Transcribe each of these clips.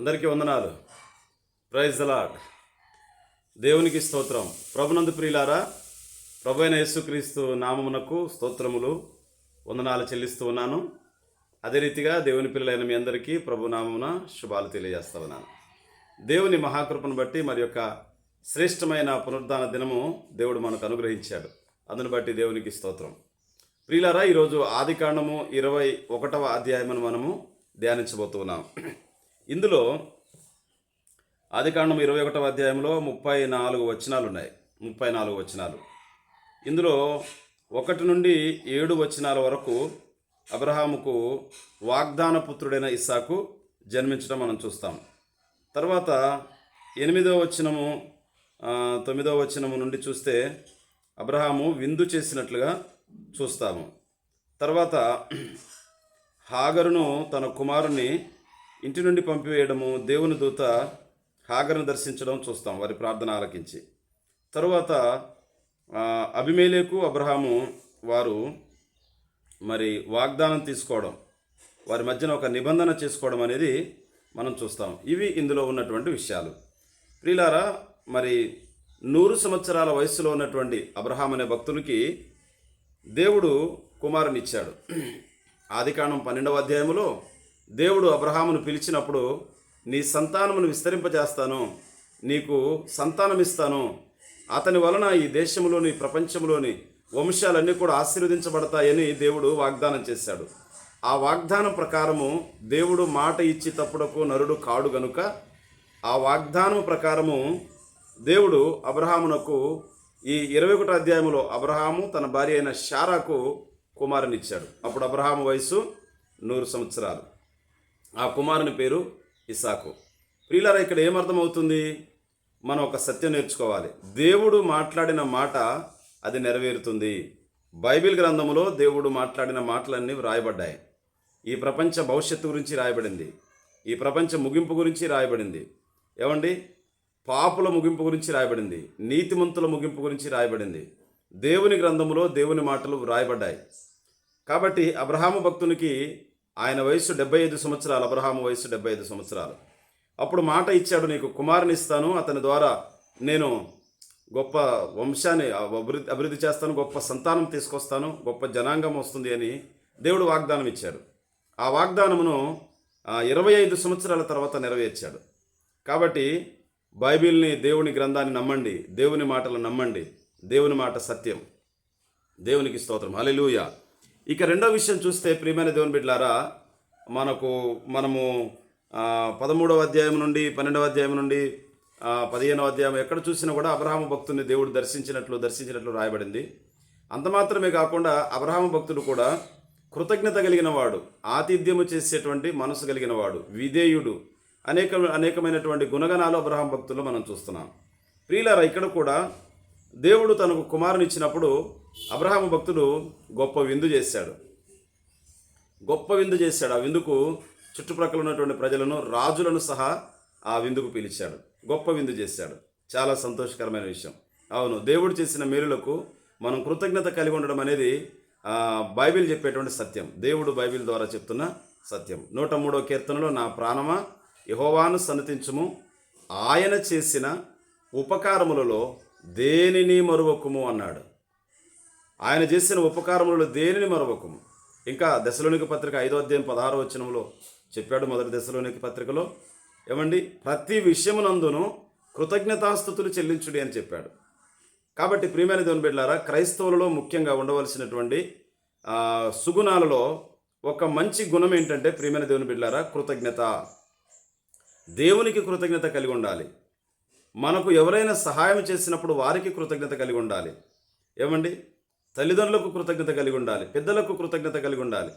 అందరికీ వందనాలు. Praise the Lord దేవునికి స్తోత్రం. ప్రభునందు ప్రియులారా ప్రభు అయిన యేసుక్రీస్తు నామమునకు స్తోత్రములు వందనాలు చెల్లిస్తూ ఉన్నాను. అదే రీతిగా దేవుని పిల్లలైన మీ అందరికీ ప్రభు నామమున శుభాలు తెలియజేస్తా ఉన్నాను. దేవుని మహాకృపను బట్టి మరి యొక్క శ్రేష్టమైన పునరుద్ధాన దినము దేవుడు మనకు అనుగ్రహించాడు. అందును బట్టి దేవునికి స్తోత్రం. ప్రియులారా ఈరోజు ఆది కాండము ఇరవై ఒకటవ అధ్యాయమును మనము ధ్యానించబోతున్నాం ఇందులో ఆదికాండం ఇరవై ఒకటవ అధ్యాయంలో ముప్పై నాలుగు వచనాలు ఉన్నాయి ముప్పై నాలుగు వచనాలు. ఇందులో ఒకటి నుండి ఏడు వచనాల వరకు అబ్రహాముకు వాగ్దాన పుత్రుడైన ఇస్సాకు జన్మించడం మనం చూస్తాం. తర్వాత ఎనిమిదవ వచనము తొమ్మిదో తొమ్మిదవ వచనము నుండి చూస్తే అబ్రహాము విందు చేసినట్లుగా చూస్తాము. తర్వాత హాగరును తన కుమారుని ఇంటి నుండి పంపివేయడము దేవుని దూత హాగర్ను దర్శించడం చూస్తాం వారి ప్రార్థన ఆలకించి. తరువాత అభిమేలేకు అబ్రహాము వారు మరి వాగ్దానం తీసుకోవడం వారి మధ్యన ఒక నిబంధన చేసుకోవడం అనేది మనం చూస్తాం. ఇవి ఇందులో ఉన్నటువంటి విషయాలు. ప్రియులారా మరి నూరు సంవత్సరాల వయసులో ఉన్నటువంటి అబ్రహాం అనే భక్తునికి దేవుడు కుమారునిచ్చాడు. ఆదికాండం పన్నెండవ అధ్యాయంలో దేవుడు అబ్రహామును పిలిచినప్పుడు నీ సంతానమును విస్తరింపజేస్తాను నీకు సంతానం ఇస్తాను అతని వలన ఈ దేశంలోని ప్రపంచంలోని వంశాలన్నీ కూడా ఆశీర్వదించబడతాయని దేవుడు వాగ్దానం చేశాడు. ఆ వాగ్దానం ప్రకారము దేవుడు మాట ఇచ్చి తప్పుడకు నరుడు కాడు గనుక ఆ వాగ్దానం ప్రకారము దేవుడు అబ్రహామునకు ఈ ఇరవై ఒకటో అధ్యాయంలో అబ్రహాము తన భార్య అయిన షారాకు కుమారునిచ్చాడు. అప్పుడు అబ్రహాము వయసు నూరు సంవత్సరాలు. ఆ కుమారుని పేరు ఇసాకు ప్రియులారా ఇక్కడ ఏమర్థమవుతుంది మనం ఒక సత్యం నేర్చుకోవాలి. దేవుడు మాట్లాడిన మాట అది నెరవేరుతుంది. బైబిల్ గ్రంథములో దేవుడు మాట్లాడిన మాటలన్నీ వ్రాయబడ్డాయి. ఈ ప్రపంచ భవిష్యత్తు గురించి రాయబడింది. ఈ ప్రపంచ ముగింపు గురించి రాయబడింది. ఏమండి? పాపుల ముగింపు గురించి రాయబడింది. నీతిమంతుల ముగింపు గురించి రాయబడింది. దేవుని గ్రంథములో దేవుని మాటలు వ్రాయబడ్డాయి. కాబట్టి అబ్రహాము భక్తునికి ఆయన వయసు డెబ్బై ఐదు సంవత్సరాలు అబ్రహాము వయసు డెబ్బై ఐదు సంవత్సరాలు. అప్పుడు మాట ఇచ్చాడు నీకు కుమారుని ఇస్తాను. అతని ద్వారా నేను గొప్ప వంశాన్ని అభివృద్ధి అభివృద్ధి చేస్తాను గొప్ప సంతానం తీసుకొస్తాను గొప్ప జనాంగం వస్తుంది అని దేవుడు వాగ్దానం ఇచ్చాడు. ఆ వాగ్దానమును ఇరవై ఐదు సంవత్సరాల తర్వాత నెరవేర్చాడు. కాబట్టి బైబిల్ని దేవుని గ్రంథాన్ని నమ్మండి దేవుని మాటలు నమ్మండి. దేవుని మాట సత్యం. దేవునికి స్తోత్రం. అలెలుయా ఇక రెండో విషయం చూస్తే ప్రియమైన దేవుని బిడ్డలారా మనకు మనము పదమూడవ అధ్యాయం నుండి పన్నెండవ అధ్యాయం నుండి పదిహేనవ అధ్యాయం ఎక్కడ చూసినా కూడా అబ్రహాము భక్తుని దేవుడు దర్శించినట్లు దర్శించినట్లు రాయబడింది. అంత మాత్రమే కాకుండా అబ్రహాము భక్తుడు కూడా కృతజ్ఞత కలిగిన వాడు ఆతిథ్యము చేసేటువంటి మనసు కలిగిన వాడు విధేయుడు. అనేక అనేకమైనటువంటి గుణగణాలు అబ్రహాం భక్తులు మనం చూస్తున్నాం. ప్రియులారా ఇక్కడ కూడా దేవుడు తనకు కుమారునిచ్చినప్పుడు అబ్రహాము భక్తుడు గొప్ప విందు చేశాడు. గొప్ప విందు చేశాడు. ఆ విందుకు చుట్టుప్రక్కల ఉన్నటువంటి ప్రజలను రాజులను సహా ఆ విందుకు పిలిచాడు. గొప్ప విందు చేశాడు. చాలా సంతోషకరమైన విషయం. అవును దేవుడు చేసిన మేలులకు మనం కృతజ్ఞత కలిగి ఉండడం అనేది బైబిల్ చెప్పేటువంటి సత్యం. దేవుడు బైబిల్ ద్వారా చెప్తున్న సత్యం. నూట మూడో కీర్తనలో నా ప్రాణమా యహోవాను సన్నతించము. ఆయన చేసిన ఉపకారములలో దేనిని మరువకుము అన్నాడు. ఆయన చేసిన ఉపకారములలో దేనిని మరవకము? ఇంకా దశలోనికి పత్రిక ఐదో అధ్యాయం పదహారో వచనంలో చెప్పాడు మొదటి దశలోనికి పత్రికలో. ఏమండి? ప్రతి విషయమునందును కృతజ్ఞతాస్థుతులు చెల్లించుడి అని చెప్పాడు. కాబట్టి ప్రియమైన దేవుని బిడ్డారా క్రైస్తవులలో ముఖ్యంగా ఉండవలసినటువంటి సుగుణాలలో ఒక మంచి గుణం ఏంటంటే ప్రియమైన దేవుని బిడ్డారా కృతజ్ఞత. దేవునికి కృతజ్ఞత కలిగి ఉండాలి. మనకు ఎవరైనా సహాయం చేసినప్పుడు వారికి కృతజ్ఞత కలిగి ఉండాలి. ఏమండి? తల్లిదండ్రులకు కృతజ్ఞత కలిగి ఉండాలి. పెద్దలకు కృతజ్ఞత కలిగి ఉండాలి.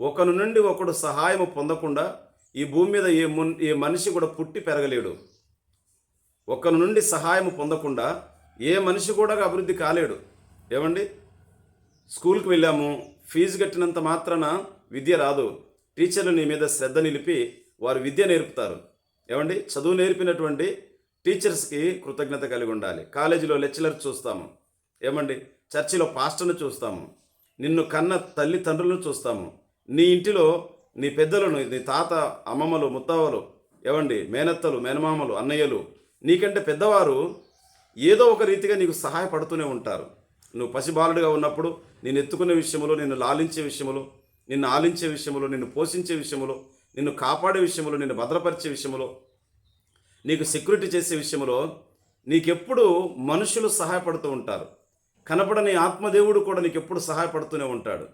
ఒకరి నుండి ఒకడు సహాయం పొందకుండా ఈ భూమి మీద ఏ మున్ ఏ మనిషి కూడా పుట్టి పెరగలేడు. ఒకరి నుండి సహాయం పొందకుండా ఏ మనిషి కూడా అభివృద్ధి కాలేడు. ఏమండి? స్కూల్కి వెళ్ళాము. ఫీజు కట్టినంత మాత్రాన విద్య రాదు. టీచర్లు నీ మీద శ్రద్ధ నిలిపి వారు విద్య నేర్పుతారు. ఏమండి? చదువు నేర్పినటువంటి టీచర్స్కి కృతజ్ఞత కలిగి ఉండాలి కాలేజీలో లెక్చరర్ చూస్తాము. ఏమండి? చర్చిలో పాస్టర్ను చూస్తాము. నిన్ను కన్న తల్లిదండ్రులను చూస్తాము. నీ ఇంటిలో నీ పెద్దలను నీ తాత అమ్మమ్మలు ముత్తావలు ఏవండి మేనత్తలు మేనమామలు అన్నయ్యలు నీకంటే పెద్దవారు ఏదో ఒక రీతిగా నీకు సహాయపడుతూనే ఉంటారు. నువ్వు పసిబాలుడిగా ఉన్నప్పుడు నేను ఎత్తుకునే విషయంలో నిన్ను లాలించే విషయంలో నిన్ను ఆలించే విషయంలో నిన్ను పోషించే విషయంలో నిన్ను కాపాడే విషయంలో నిన్ను భద్రపరిచే విషయంలో నీకు సెక్యూరిటీ చేసే విషయంలో నీకెప్పుడు మనుషులు సహాయపడుతూ ఉంటారు. కనపడని ఆత్మదేవుడు కూడా నీకు ఎప్పుడు సహాయపడుతూనే ఉంటాడు.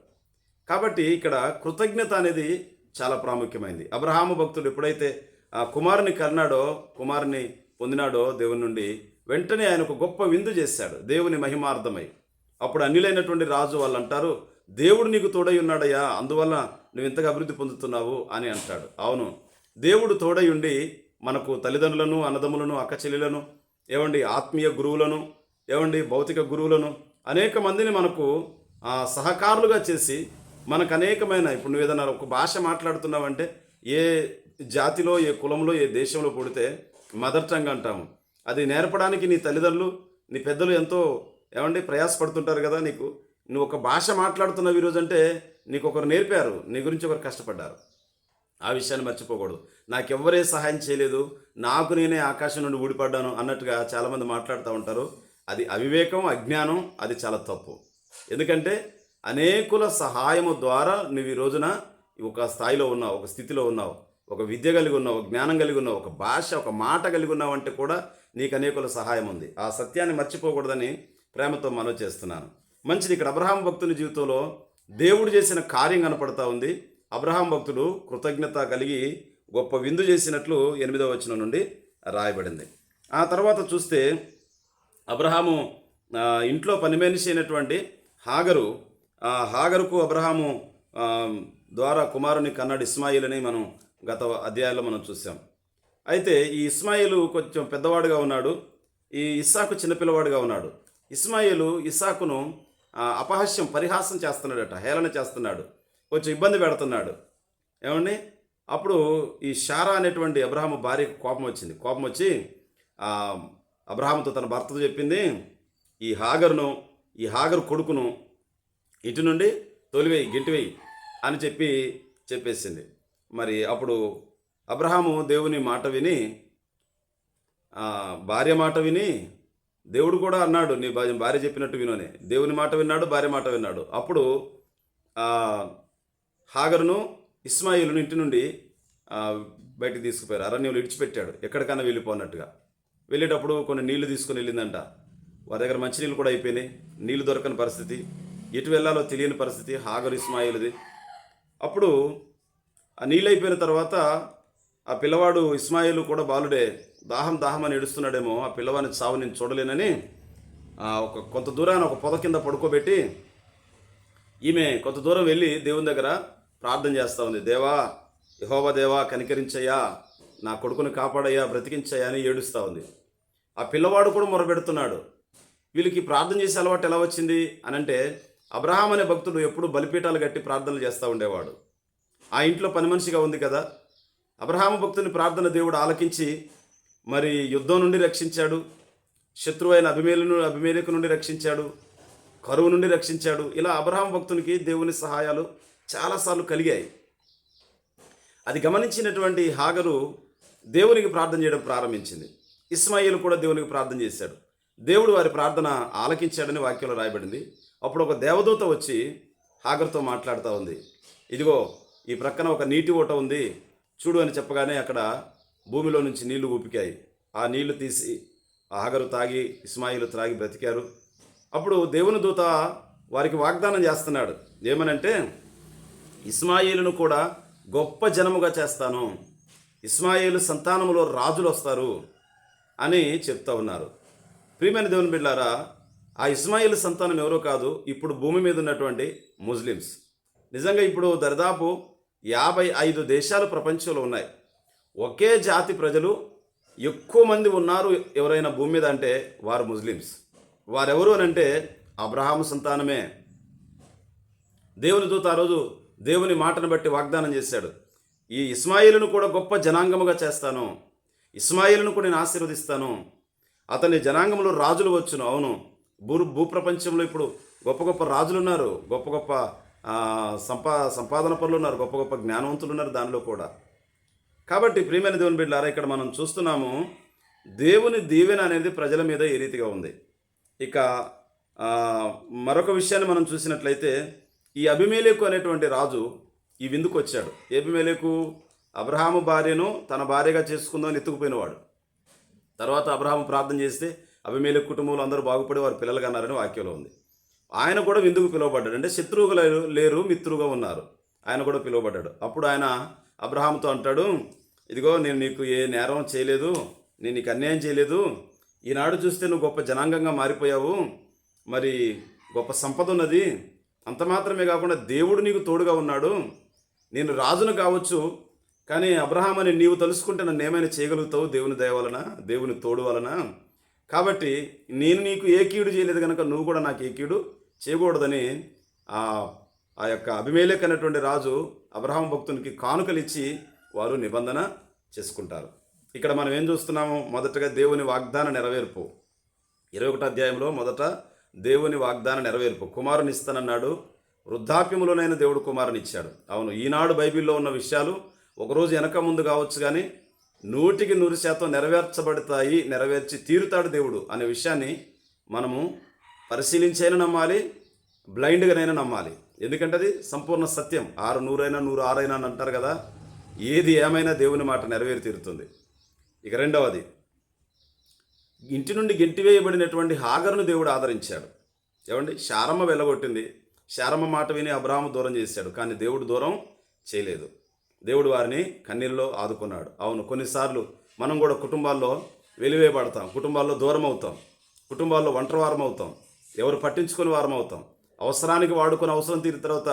కాబట్టి ఇక్కడ కృతజ్ఞత అనేది చాలా ప్రాముఖ్యమైంది. అబ్రహాము భక్తుడు ఎప్పుడైతే ఆ కుమారుని కన్నాడో కుమారుని పొందినాడో దేవుని నుండి వెంటనే ఆయన ఒక గొప్ప విందు చేశాడు. దేవుని మహిమార్థమై. అప్పుడు అన్యులైనటువంటి రాజు వాళ్ళు అంటారు దేవుడు నీకు తోడై ఉన్నాడయ్యా అందువల్ల నువ్వు ఇంతగా అభివృద్ధి పొందుతున్నావు అని అంటాడు. అవును దేవుడు తోడై ఉండి మనకు తల్లిదండ్రులను అన్నదమ్ములను అక్క చెల్లెలను ఏమండి ఆత్మీయ గురువులను ఏమండి భౌతిక గురువులను అనేక మందిని మనకు సహకారులుగా చేసి మనకు అనేకమైన ఇప్పుడు నువ్వు ఏదైనా ఒక భాష మాట్లాడుతున్నావంటే ఏ జాతిలో ఏ కులంలో ఏ దేశంలో పుడితే మదర్ టంగ్ అంటాము. అది నేర్పడానికి నీ తల్లిదండ్రులు నీ పెద్దలు ఎంతో ఏమండి ప్రయాసపడుతుంటారు కదా నీకు. నువ్వు ఒక భాష మాట్లాడుతున్నావు ఈరోజు అంటే నీకు ఒకరు నేర్పారు నీ గురించి ఒకరు కష్టపడ్డారు. ఆ విషయాన్ని మర్చిపోకూడదు. నాకెవ్వరే సహాయం చేయలేదు. నాకు నేనే ఆకాశం నుండి ఊడిపడ్డాను అన్నట్టుగా చాలామంది మాట్లాడుతూ ఉంటారు. అది అవివేకం అజ్ఞానం అది చాలా తప్పు. ఎందుకంటే అనేకుల సహాయము ద్వారా నువ్వు ఈ రోజున ఒక స్థాయిలో ఉన్నావు ఒక స్థితిలో ఉన్నావు ఒక విద్య కలిగి ఉన్నావు ఒక జ్ఞానం కలిగి ఉన్నావు ఒక భాష ఒక మాట కలిగి ఉన్నావు అంటే కూడా నీకు అనేకుల సహాయం ఉంది. ఆ సత్యాన్ని మర్చిపోకూడదని ప్రేమతో మనవి చేస్తున్నాను. మంచిది ఇక్కడ అబ్రహాం భక్తుని జీవితంలో దేవుడు చేసిన కార్యం కనపడతా ఉంది. అబ్రహాం భక్తుడు కృతజ్ఞత కలిగి గొప్ప విందు చేసినట్లు ఎనిమిదవ వచనం నుండి రాయబడింది. ఆ తర్వాత చూస్తే అబ్రహాము ఇంట్లో పని మనిషి అయినటువంటి హాగరు ఆ హాగరుకు అబ్రహాము ద్వారా కుమారుని కన్నాడు ఇస్మాయిల్ అని మనం గత అధ్యాయంలో మనం చూసాం అయితే ఈ ఇస్మాయిలు కొంచెం పెద్దవాడుగా ఉన్నాడు ఈ ఇస్సాకు చిన్నపిల్లవాడుగా ఉన్నాడు. ఇస్మాయిలు ఇస్సాకును అపహాస్యం పరిహాసం చేస్తున్నాడట హేళన చేస్తున్నాడు. కొంచెం ఇబ్బంది పెడుతున్నాడు. ఏమండి? అప్పుడు ఈ షారా అనేటువంటి అబ్రహాము భార్యకు కోపం వచ్చింది. కోపం వచ్చి అబ్రహాంతో తన భర్తతో చెప్పింది ఈ హాగరును ఈ హాగర్ కొడుకును ఇటు నుండి తొలివేయి గింటివేయి అని చెప్పి చెప్పేసింది. మరి అప్పుడు అబ్రహాము దేవుని మాట విని భార్య మాట విని దేవుడు కూడా అన్నాడు నీ భార్య చెప్పినట్టు వినోని దేవుని మాట విన్నాడు భార్య మాట విన్నాడు. అప్పుడు హాగరును ఇస్మాయిలును ఇంటి నుండి ఆ, బయటికి తీసుకుపోయారు. అరణ్యంలో ఇడిచిపెట్టాడు. ఎక్కడికైనా వెళ్ళిపోన్నట్టుగా వెళ్ళేటప్పుడు కొన్ని నీళ్ళు తీసుకుని వెళ్ళిందంట. వారి దగ్గర మంచినీళ్ళు కూడా అయిపోయినాయి. నీళ్ళు దొరకని పరిస్థితి. ఎటు వెళ్ళాలో తెలియని పరిస్థితి. హాగర్ ఇస్మాయిల్ది. అప్పుడు ఆ నీళ్ళు అయిపోయిన తర్వాత ఆ పిల్లవాడు ఇస్మాయిల్ కూడా బాలుడే దాహం దాహం అని ఏడుస్తున్నాడేమో. ఆ పిల్లవాడిని చావు నేను చూడలేనని ఒక కొంత దూరాన్ని ఒక పొద కింద పడుకోబెట్టి ఈమె కొంత దూరం వెళ్ళి దేవుని దగ్గర ప్రార్థన చేస్తూ ఉంది. దేవా యహోవ దేవా కనికరించయ్యా. నా కొడుకుని కాపాడయ్యా బ్రతికించయ్యా అని ఏడుస్తూ ఉంది. ఆ పిల్లవాడు కూడా మొరబెడుతున్నాడు. వీళ్ళకి ప్రార్థన చేసే అలవాటు ఎలా వచ్చింది అని అంటే అబ్రహాం అనే భక్తుడు ఎప్పుడు బలిపీఠాలు కట్టి ప్రార్థనలు చేస్తూ ఉండేవాడు. ఆ ఇంట్లో పని మనిషిగా ఉంది కదా. అబ్రహాం భక్తుని ప్రార్థన దేవుడు ఆలకించి మరి యుద్ధం నుండి రక్షించాడు. శత్రువైన అభిమేలును అభిమేలకు నుండి రక్షించాడు. కరువు నుండి రక్షించాడు. ఇలా అబ్రహాం భక్తునికి దేవుని సహాయాలు చాలాసార్లు కలిగాయి. అది గమనించినటువంటి హాగరు దేవునికి ప్రార్థన చేయడం ప్రారంభించింది. ఇస్మాయిల్ కూడా దేవునికి ప్రార్థన చేశాడు. దేవుడు వారి ప్రార్థన ఆలకించాడని వాక్యంలో రాయబడింది. అప్పుడు ఒక దేవదూత వచ్చి హాగర్తో మాట్లాడుతూ ఉంది. ఇదిగో ఈ ప్రక్కన ఒక నీటి ఓట ఉంది. చూడు అని చెప్పగానే అక్కడ భూమిలో నుంచి నీళ్ళు ఊపికాయి. ఆ నీళ్ళు తీసి ఆ హాగరు తాగి ఇస్మాయిలు త్రాగి బ్రతికారు. అప్పుడు దేవుని దూత వారికి వాగ్దానం చేస్తున్నాడు. ఏమనంటే ఇస్మాయిలును కూడా గొప్ప జనముగా చేస్తాను. ఇస్మాయిలు సంతానములో రాజులు వస్తారు అని చెప్తా ఉన్నారు. ప్రియమైన దేవుని బిడ్డారా ఆ ఇస్మాయిల్ సంతానం ఎవరో కాదు ఇప్పుడు భూమి మీద ఉన్నటువంటి ముస్లిమ్స్. నిజంగా ఇప్పుడు దరిదాపు యాభై ఐదు దేశాలు ప్రపంచంలో ఉన్నాయి. ఒకే జాతి ప్రజలు ఎక్కువ మంది ఉన్నారు ఎవరైనా భూమి మీద అంటే వారు ముస్లిమ్స్. వారెవరు అని అంటే అబ్రహాము సంతానమే. దేవుని దూత ఆ రోజు దేవుని మాటను బట్టి వాగ్దానం చేశాడు. ఈ ఇస్మాయిలును కూడా గొప్ప జనాంగముగా చేస్తాను. ఇస్మాయిల్ను కూడా నేను ఆశీర్వదిస్తాను. అతని జనాంగంలో రాజులు వచ్చును. అవును భూ భూప్రపంచంలో ఇప్పుడు గొప్ప గొప్ప రాజులు ఉన్నారు. గొప్ప గొప్ప సంపా సంపాదన పనులు ఉన్నారు. గొప్ప గొప్ప జ్ఞానవంతులు ఉన్నారు దానిలో కూడా. కాబట్టి ప్రియమైన దేవుని బిడ్డారా ఇక్కడ మనం చూస్తున్నాము దేవుని దీవెన అనేది ప్రజల మీద ఏ రీతిగా ఉంది? ఇక మరొక విషయాన్ని మనం చూసినట్లయితే ఈ అభిమేలేకు అనేటువంటి రాజు ఈ విందుకు వచ్చాడు. ఏ అభిమేలేకు అబ్రహాము భార్యను తన భార్యగా చేసుకుందామని ఎత్తుకుపోయినవాడు. తర్వాత అబ్రహాము ప్రార్థన చేస్తే అభిమేలకు కుటుంబంలో అందరూ బాగుపడి వారు పిల్లలు కన్నారని వాక్యంలో ఉంది. ఆయన కూడా విందుకు పిలువబడ్డాడు. అంటే శత్రువుగా లేరు లేరు మిత్రుగా ఉన్నారు. ఆయన కూడా పిలువబడ్డాడు. అప్పుడు ఆయన అబ్రహాంతో అంటాడు ఇదిగో నేను నీకు ఏ నేరం చేయలేదు నేను నీకు అన్యాయం చేయలేదు. ఈనాడు చూస్తే నువ్వు గొప్ప జనాంగంగా మారిపోయావు. మరి గొప్ప సంపద ఉన్నది. అంత మాత్రమే కాకుండా దేవుడు నీకు తోడుగా ఉన్నాడు. నేను రాజును కావచ్చు కానీ అబ్రహాం అని నీవు తెలుసుకుంటే నన్ను ఏమైనా చేయగలుగుతావు దేవుని దయ వలన దేవుని తోడు వలన? కాబట్టి నేను నీకు ఏ కీడు చేయలేదు కనుక నువ్వు కూడా నాకు ఏ కీడు చేయకూడదని ఆ ఆ యొక్క అభిమేలక్ అనేటువంటి రాజు అబ్రహాం భక్తునికి కానుకలిచ్చి వారు నిబంధన చేసుకుంటారు. ఇక్కడ మనం ఏం చూస్తున్నాము? మొదటగా దేవుని వాగ్దాన నెరవేర్పు. ఇరవై ఒకటో అధ్యాయంలో మొదట దేవుని వాగ్దాన నెరవేర్పు. కుమారునిస్తానన్నాడు వృద్ధాప్యములోనైనా దేవుడు కుమారుని ఇచ్చాడు అవును ఈనాడు బైబిల్లో ఉన్న విషయాలు ఒకరోజు వెనక ముందు కావచ్చు కానీ నూటికి నూరు శాతం నెరవేర్చబడతాయి నెరవేర్చి తీరుతాడు దేవుడు అనే విషయాన్ని మనము పరిశీలించైనా నమ్మాలి బ్లైండ్గానైనా నమ్మాలి. ఎందుకంటే అది సంపూర్ణ సత్యం. ఆరు నూరైనా నూరు ఆరైనా అని అంటారు కదా ఏది ఏమైనా దేవుని మాట నెరవేరి తీరుతుంది. ఇక రెండవది ఇంటి నుండి గెంటివేయబడినటువంటి హాగరును దేవుడు ఆదరించాడు. ఏమండి? శారమ్మ వెళ్ళగొట్టింది. శారమ్మ మాట విని అబ్రాహము దూరం చేశాడు. కానీ దేవుడు దూరం చేయలేదు. దేవుడు వారిని కన్నీళ్ళలో ఆదుకున్నాడు. అవును కొన్నిసార్లు మనం కూడా కుటుంబాల్లో వెలివేయబడతాం. కుటుంబాల్లో దూరం అవుతాం కుటుంబాల్లో ఒంటరి వారం అవుతాం ఎవరు పట్టించుకుని వారం అవుతాం అవసరానికి వాడుకుని అవసరం తీరిన తర్వాత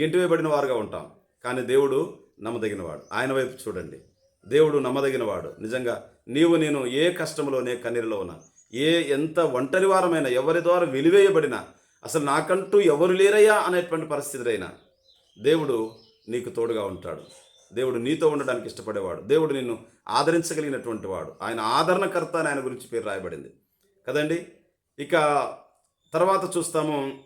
గెంటివేయబడిన వారుగా ఉంటాం. కానీ దేవుడు నమ్మదగినవాడు. ఆయన వైపు చూడండి. దేవుడు నమ్మదగినవాడు. నిజంగా నీవు నేను ఏ కష్టంలోనే కన్నీరులో ఉన్నా ఏ ఎంత ఒంటరివారమైన ఎవరి ద్వారా వెలివేయబడినా అసలు నాకంటూ ఎవరు లేరయ్యా అనేటువంటి పరిస్థితులైనా దేవుడు నీకు తోడుగా ఉంటాడు. దేవుడు నీతో ఉండడానికి ఇష్టపడేవాడు. దేవుడు నిన్ను ఆదరించగలిగినటువంటి వాడు. ఆయన ఆదరణకర్త అని ఆయన గురించి పేరు రాయబడింది. కదండి? ఇక తర్వాత చూస్తాము.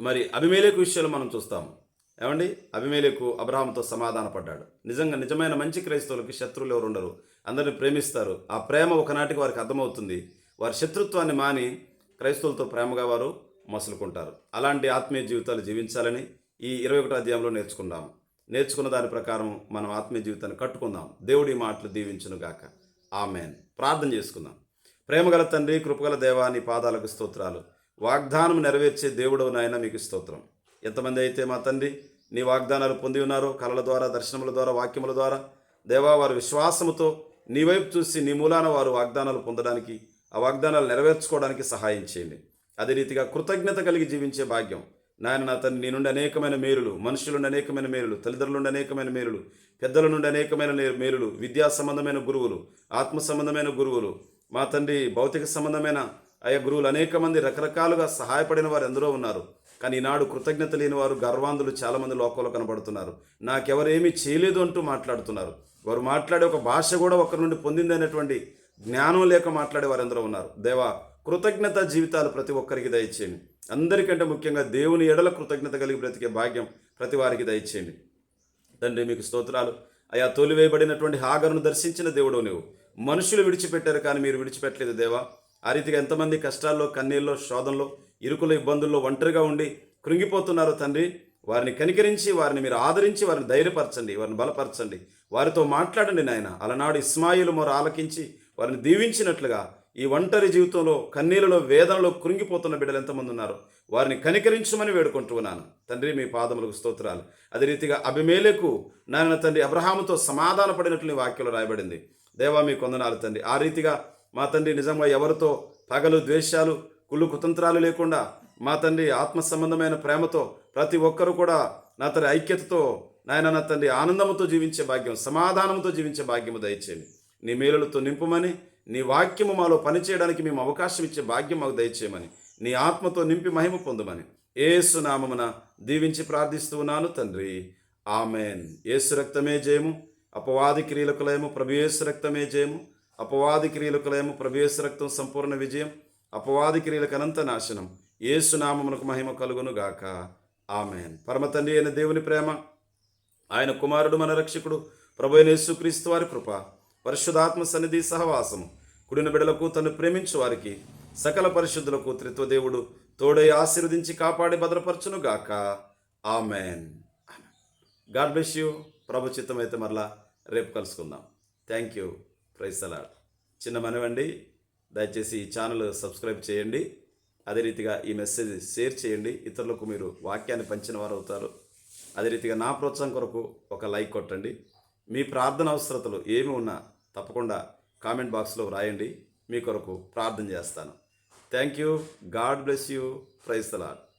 మరి అభిమేలేకు విషయాలు మనం చూస్తాము. ఏమండి? అభిమేలేకు అబ్రహాంతో సమాధాన పడ్డాడు నిజంగా నిజమైన మంచి క్రైస్తవులకి శత్రువులు ఎవరు ఉండరు. అందరిని ప్రేమిస్తారు. ఆ ప్రేమ ఒకనాటికి వారికి అర్థమవుతుంది. వారి శత్రుత్వాన్ని మాని క్రైస్తవులతో ప్రేమగా వారు మసులుకుంటారు. అలాంటి ఆత్మీయ జీవితాలు జీవించాలని ఈ ఇరవై ఒకటో అధ్యాయంలో నేర్చుకుందాం. నేర్చుకున్న దాని ప్రకారం మనం ఆత్మీయ జీవితాన్ని కట్టుకుందాం. దేవుడి మాటలు దీవించును గాక. ఆమెన్. ప్రార్థన చేసుకుందాం. ప్రేమగల తండ్రి కృపగల దేవా నీ పాదాలకు స్తోత్రాలు. వాగ్దానం నెరవేర్చే దేవుడు నాయన మీకు స్తోత్రం. ఎంతమంది అయితే మా తండ్రి నీ వాగ్దానాలు పొంది ఉన్నారో కళల ద్వారా దర్శనముల ద్వారా వాక్యముల ద్వారా దేవా వారి విశ్వాసముతో నీ వైపు చూసి నీ మూలాన వారు వాగ్దానాలు పొందడానికి ఆ వాగ్దానాలు నెరవేర్చుకోవడానికి సహాయం చేయండి. అదే రీతిగా కృతజ్ఞత కలిగి జీవించే భాగ్యం. నాయన నా తండ్రి నీ నుండి అనేకమైన మేలులు మనుషుల నుండి అనేకమైన మేలులు తల్లిదండ్రుల నుండి అనేకమైన మేలులు పెద్దల నుండి అనేకమైన మేలులు విద్యా సంబంధమైన గురువులు ఆత్మ సంబంధమైన గురువులు మా తండ్రి భౌతిక సంబంధమైన ఆయా గురువులు అనేక మంది రకరకాలుగా సహాయపడిన వారు ఎందరో ఉన్నారు. కానీ ఈనాడు కృతజ్ఞత లేని వారు గర్వాంధులు చాలామంది లోకంలో కనబడుతున్నారు. నాకెవరేమీ చేయలేదు అంటూ మాట్లాడుతున్నారు. వారు మాట్లాడే ఒక భాష కూడా ఒకరి నుండి పొందిందనేటువంటి జ్ఞానం లేక మాట్లాడే వారు ఎందరో ఉన్నారు. దేవా కృతజ్ఞత జీవితాలు ప్రతి ఒక్కరికి దయచేయండి. అందరికంటే ముఖ్యంగా దేవుని ఎడల కృతజ్ఞత కలిగి బ్రతికే భాగ్యం ప్రతి వారికి దయచేయండి. తండ్రి మీకు స్తోత్రాలు. అయా తోలివేయబడినటువంటి హాగరును దర్శించిన దేవుడు నువ్వు మనుషులు విడిచిపెట్టారు కానీ మీరు విడిచిపెట్టలేదు దేవా. ఆ రీతిగా ఎంతమంది కష్టాల్లో కన్నీళ్ళలో శోధంలో ఇరుకుల ఇబ్బందుల్లో ఒంటరిగా ఉండి కృంగిపోతున్నారో తండ్రి. వారిని కనికరించి వారిని మీరు ఆదరించి వారిని ధైర్యపరచండి వారిని బలపరచండి. వారితో మాట్లాడండి నాయన. అలనాడు ఇస్మాయిలు మొర ఆలకించి వారిని దీవించినట్లుగా ఈ ఒంటరి జీవితంలో కన్నీళ్ళలో వేదనలో కృంగిపోతున్న బిడ్డలు ఎంతమంది ఉన్నారు? వారిని కనికరించమని వేడుకుంటున్నాను తండ్రి మీ పాదములకు స్తోత్రాలు. అదే రీతిగా అభిమేలకు నాయన తండ్రి అబ్రహాముతో సమాధాన పడినట్లు వాక్యంలో రాయబడింది. దేవా మీ కొందనాలు తండ్రి. ఆ రీతిగా మా తండ్రి నిజంగా ఎవరితో పగలు ద్వేషాలు కుళ్ళు కుతంత్రాలు లేకుండా మా తండ్రి ఆత్మ సంబంధమైన ప్రేమతో ప్రతి ఒక్కరూ కూడా నా తండ్రి ఐక్యతతో నాయన నా తండ్రి ఆనందంతో జీవించే భాగ్యం సమాధానంతో జీవించే భాగ్యము దయచేయండి. నీ మేలులతో నింపుమని నీ వాక్యము మాలో పనిచేయడానికి మేము అవకాశం ఇచ్చే భాగ్యం మాకు దయచేయమని నీ ఆత్మతో నింపి మహిమ పొందమని ఏసు నామమున దీవించి ప్రార్థిస్తూ ఉన్నాను తండ్రి. ఆమెన్. ఏసు రక్తమే జయము అపవాది క్రియలకు లయము ప్రభు రక్తమే జయము అపవాది క్రియలకు లయము ప్రభు రక్తం సంపూర్ణ విజయం. అపవాది క్రియలకు అనంత నాశనం. ఏసునామమునకు మహిమ కలుగును గాక. ఆమెన్. పరమతండ్రి అయిన దేవుని ప్రేమ ఆయన కుమారుడు మన రక్షకుడు ప్రభు అయిన యేసుక్రీస్తు వారి కృప పరిశుధాత్మ సన్నిధి సహవాసము కుడిన బిడలకు తను ప్రేమించు వారికి సకల పరిశుద్ధులకు త్రిత్వదేవుడు తోడై ఆశీర్వదించి కాపాడి భద్రపరచును గాక. ఆమెన్. God bless you. ప్రభు చిత్తమైతే మరలా రేపు కలుసుకుందాం. Thank you. ప్రైస్ అలాడ్ చిన్న మనవండి దయచేసి ఈ ఛానల్ సబ్స్క్రైబ్ చేయండి. అదే రీతిగా ఈ మెసేజ్ షేర్ చేయండి. ఇతరులకు మీరు వాక్యాన్ని పంచిన వారు అవుతారు. అదే రీతిగా నా ప్రోత్సాహం కొరకు ఒక లైక్ కొట్టండి. మీ ప్రార్థన అవసరతలు ఏమి ఉన్నా తప్పకుండా కామెంట్ బాక్స్లో వ్రాయండి. మీ కొరకు ప్రార్థన చేస్తాను. Thank you. God bless you. Praise Lord